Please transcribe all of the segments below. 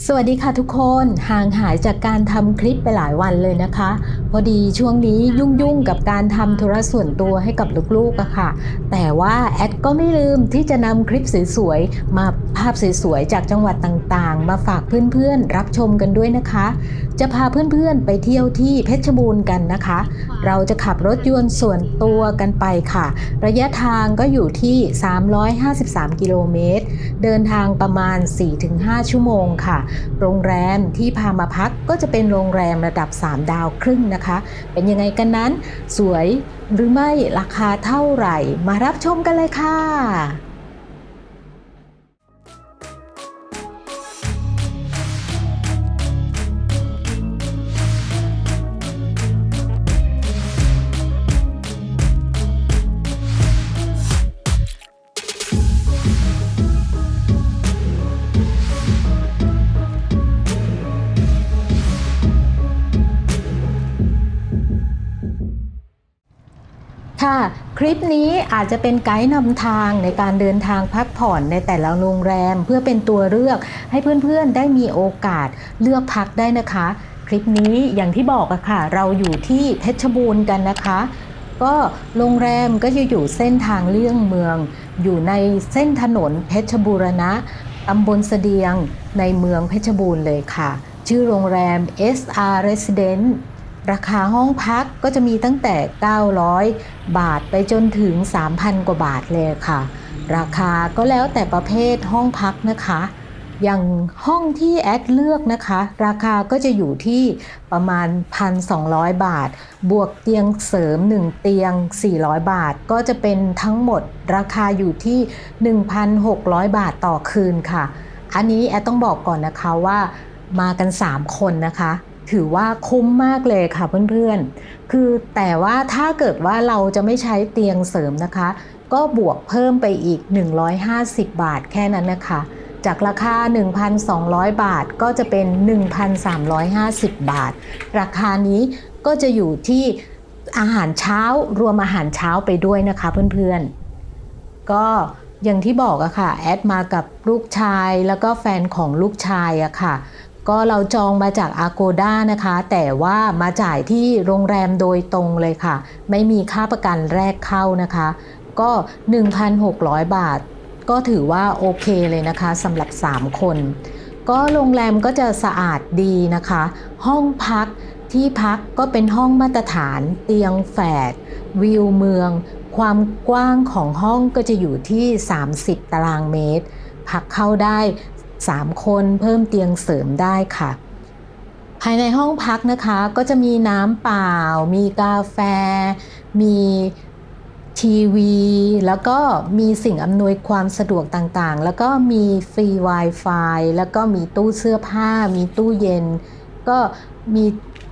สวัสดีค่ะทุกคนห่างหายจากการทำคลิปไปหลายวันเลยนะคะ พอดีช่วงนี้ยุ่งๆกับการทำธุระส่วนตัวให้กับลูกๆอะค่ะ แต่ว่าแอดก็ไม่ลืมที่จะนำคลิปสวยๆมาภาพสวยๆจากจังหวัดต่างๆ มาฝากเพื่อนๆรับชมกันด้วยนะคะ จะพาเพื่อนๆไปเที่ยวที่เพชรบูรณ์กันนะคะ เราจะขับรถยนต์ส่วนตัวกันไปค่ะ ระยะทางก็อยู่ที่ 353 กิโลเมตรเดินทางประมาณ 4-5 ชั่วโมงค่ะโรงแรมที่พามาพักก็จะเป็นโรงแรมระดับ 3 ดาวครึ่งนะคะ เป็นยังไงกันนั้น สวยหรือไม่ราคาเท่าไหร่ มารับชมกันเลยค่ะ ค่ะ คลิปนี้อาจจะเป็นไกด์นำทางในการเดินทางพักผ่อนในแต่ละโรงแรม เพื่อเป็นตัวเลือกให้เพื่อนๆได้มีโอกาสเลือกพักได้นะคะ คลิปนี้อย่างที่บอกอะค่ะ เราอยู่ที่เพชรบูรณ์กันนะคะ ก็โรงแรมก็จะอยู่เส้นทางเลี่ยงเมือง อยู่ในเส้นถนนเพชรบูรณะตำบลเสดียงในเมืองเพชรบูรณ์เลยค่ะ ชื่อโรงแรม SR Residence ราคาห้องพักก็จะมีตั้งแต่ 900 บาทไปจนถึง 3,000 กว่าบาทเลยค่ะ ราคาก็แล้วแต่ประเภทห้องพักนะคะ อย่างห้องที่แอดเลือกนะคะ ราคาก็จะอยู่ที่ประมาณ 1,200 บาท บวกเตียงเสริม 1 เตียง 400 บาท ก็จะเป็นทั้งหมดราคาอยู่ที่ 1,600 บาทต่อคืนค่ะ อันนี้แอดต้องบอกก่อนนะคะว่ามากัน 3 คนนะคะ ถือว่าคุ้มมากเลยค่ะเพื่อนๆ คือแต่ว่าถ้าเกิดว่าเราจะไม่ใช้เตียงเสริมนะคะ ก็บวกเพิ่มไปอีก 150 บาทแค่นั้นนะคะ จากราคา 1,200 บาทก็จะเป็น 1,350 บาท ราคานี้ก็จะอยู่ที่อาหารเช้ารวมอาหารเช้าไปด้วยนะคะเพื่อนๆ ก็อย่างที่บอกอะค่ะ แอดมากับลูกชายแล้วก็แฟนของลูกชายอะค่ะ ก็เราจองมาจาก Agoda นะคะ แต่ว่ามาจ่ายที่โรงแรมโดยตรงเลยค่ะ ไม่มีค่าประกันแรกเข้านะคะ ก็ 1,600 บาท ก็ถือว่าโอเคเลยนะคะสำหรับ 3 คน ก็โรงแรมก็จะสะอาดดีนะคะ ห้องพักที่พักก็เป็นห้องมาตรฐานเตียงแฝด วิวเมือง ความกว้างของห้องก็จะอยู่ที่ 30 ตารางเมตร พักเข้าได้ 3 คนเพิ่มเตียงเสริมได้ค่ะ ภายในห้องพักนะคะก็จะมีน้ำเปล่า มีกาแฟ มีทีวี แล้วก็มีสิ่งอำนวยความสะดวกต่างๆ แล้วก็มีฟรี Wi-Fi แล้วก็มีตู้เสื้อผ้า มีตู้เย็น ก็มี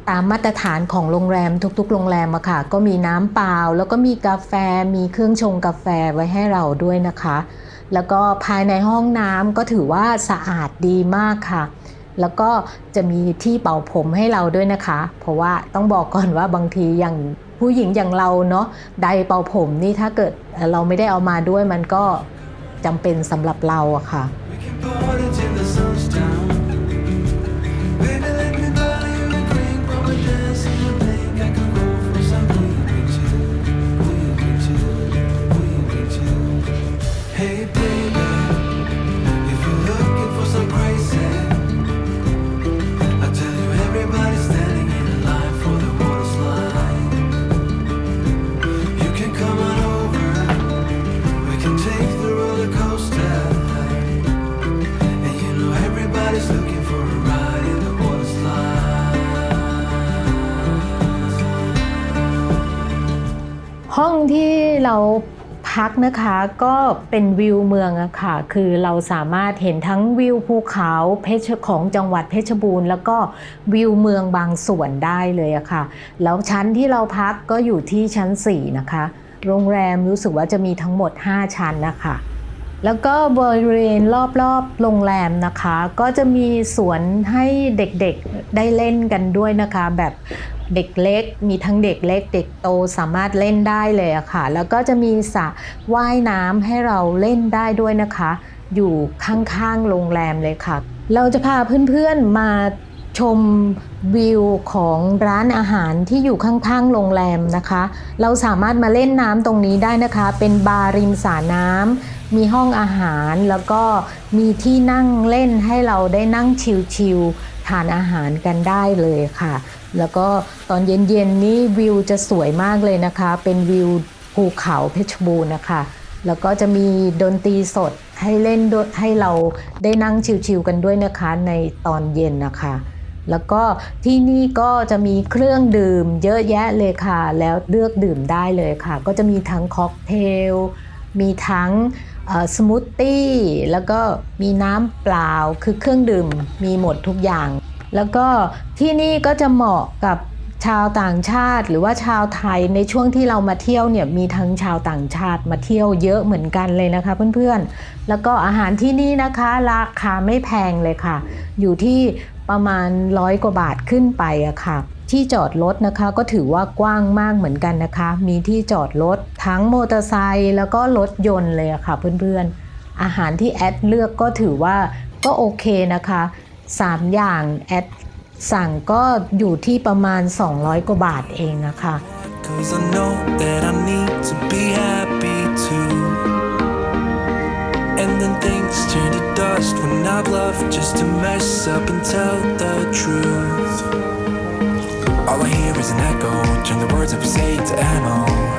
ตามมาตรฐานของโรงแรมทุกๆ โรงแรมอะค่ะ ก็มีน้ำเปล่า แล้วก็มีกาแฟ มีเครื่องชงกาแฟไว้ให้เราด้วยนะคะ แล้วก็ภายในห้องน้ำก็ถือว่าสะอาดดีมากค่ะ แล้วก็จะมีที่เป่าผมให้เราด้วยนะคะ เพราะว่าต้องบอกก่อนว่าบางทีอย่างผู้หญิงอย่างเราเนาะไดเป่าผมนี่ถ้าเกิดเราไม่ได้เอามาด้วยมันก็จำเป็นสำหรับเราอะค่ะ We เราพักนะคะก็เป็นวิวเมืองอะค่ะ คือเราสามารถเห็นทั้งวิวภูเขาเพชรของจังหวัดเพชรบูรณ์ แล้วก็วิวเมืองบางส่วนได้เลยอะค่ะ แล้วชั้นที่เราพักก็อยู่ที่ชั้น 4 นะคะ โรงแรมรู้สึกว่าจะมีทั้งหมด 5 ชั้นนะคะ แล้วก็บริเวณรอบๆโรงแรมนะคะ ก็จะมีสวนให้เด็กๆได้เล่นกันด้วยนะคะ แบบ เด็กเล็ก มีทั้งเด็กเล็ก เด็กโตสามารถเล่นได้เลยอะค่ะ แล้วก็จะมีสระว่ายน้ำให้เราเล่นได้ด้วยนะคะ อยู่ข้างๆโรงแรมเลยค่ะ เราจะพาเพื่อนๆมาชมวิวของร้านอาหารที่อยู่ข้างๆโรงแรมนะคะ เราสามารถมาเล่นน้ำตรงนี้ได้นะคะ เป็นบาร์ริมสระน้ำมีห้องอาหารแล้วก็มีที่นั่งเล่นให้เราได้นั่งชิลๆทานอาหารกันได้เลยค่ะ แล้วก็ตอนเย็นๆนี้วิวจะสวยมากเลยนะคะ เป็นวิวภูเขาเพชรบูรณ์นะคะ แล้วก็จะมีดนตรีสดให้เล่นด้วยให้เราได้นั่งชิลๆกันด้วยนะคะในตอนเย็นนะคะ แล้วก็ที่นี่ก็จะมีเครื่องดื่มเยอะแยะเลยค่ะ แล้วเลือกดื่มได้เลยค่ะ ก็จะมีทั้งค็อกเทล มีทั้งสมูทตี้ แล้วก็มีน้ำเปล่า คือเครื่องดื่มมีหมดทุกอย่าง แล้วก็ที่นี่ก็จะเหมาะกับชาวต่างชาติหรือว่าชาวไทยในช่วงที่เรามาเที่ยวเนี่ยมีทั้งชาวต่างชาติมาเที่ยวเยอะเหมือนกันเลยนะคะเพื่อนๆ แล้วก็อาหารที่นี่นะคะราคาไม่แพงเลยค่ะ อยู่ที่ประมาณร้อยกว่าบาทขึ้นไปอะค่ะ ที่จอดรถนะคะก็ถือว่ากว้างมากเหมือนกันนะคะ มีที่จอดรถทั้งมอเตอร์ไซค์แล้วก็รถยนต์เลยอะค่ะเพื่อนๆ อาหารที่แอดเลือกก็ถือว่าก็โอเคนะคะ 3 อย่างแอดสั่งก็อยู่ที่ประมาณ 200 กว่าบาทเองนะคะ Cause I know that I need to be happy too. And then things turn to dust when I've left just to mess up and tell the truth. All I hear is an echo, turn the words that we say to ammo.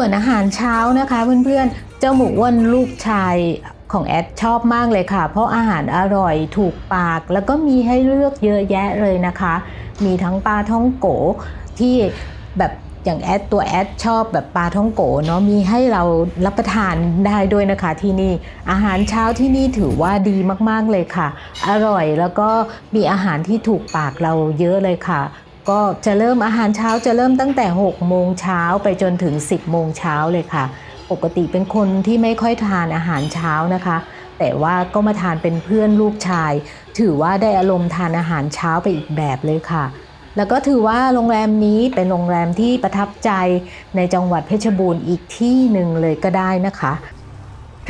ส่วนอาหารเช้านะคะเพื่อนๆ เจ้าหมูอ้วนลูกชายของแอดชอบมากเลยค่ะ เพราะอาหารอร่อยถูกปาก แล้วก็มีให้เลือกเยอะแยะเลยนะคะ มีทั้งปลาท่องโกที่แบบอย่างแอดตัวแอดชอบแบบปลาท่องโกเนาะมีให้เรารับประทานได้ด้วยนะคะที่นี่อาหารเช้าที่นี่ถือว่าดีมากๆเลยค่ะ อร่อยแล้วก็มีอาหารที่ถูกปากเราเยอะเลยค่ะ ก็จะเริ่มอาหารเช้าจะเริ่มตั้งแต่ 6 โมงเช้าไปจนถึง 10 โมงเช้าเลยค่ะ ปกติเป็นคนที่ไม่ค่อยทานอาหารเช้านะคะ แต่ว่าก็มาทานเป็นเพื่อนลูกชาย ถือว่าได้อารมณ์ทานอาหารเช้าไปอีกแบบเลยค่ะ แล้วก็ถือว่าโรงแรมนี้เป็นโรงแรมที่ประทับใจในจังหวัดเพชรบูรณ์อีกที่หนึ่งเลยก็ได้นะคะ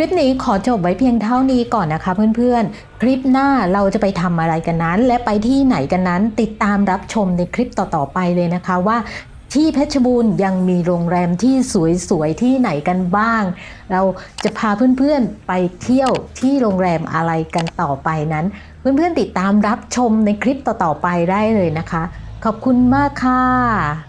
คลิปนี้ขอจบไว้เพียงเท่านี้ก่อนนะคะเพื่อนๆ คลิปหน้าเราจะไปทำอะไรกันนั้น และไปที่ไหนกันนั้น ติดตามรับชมในคลิปต่อๆไปเลยนะคะว่าที่เพชรบูรณ์ยังมีโรงแรมที่สวยๆที่ไหนกันบ้าง เราจะพาเพื่อนๆไปเที่ยวที่โรงแรมอะไรกันต่อไปนั้น เพื่อนๆติดตามรับชมในคลิปต่อๆไปได้เลยนะคะ ขอบคุณมากค่ะ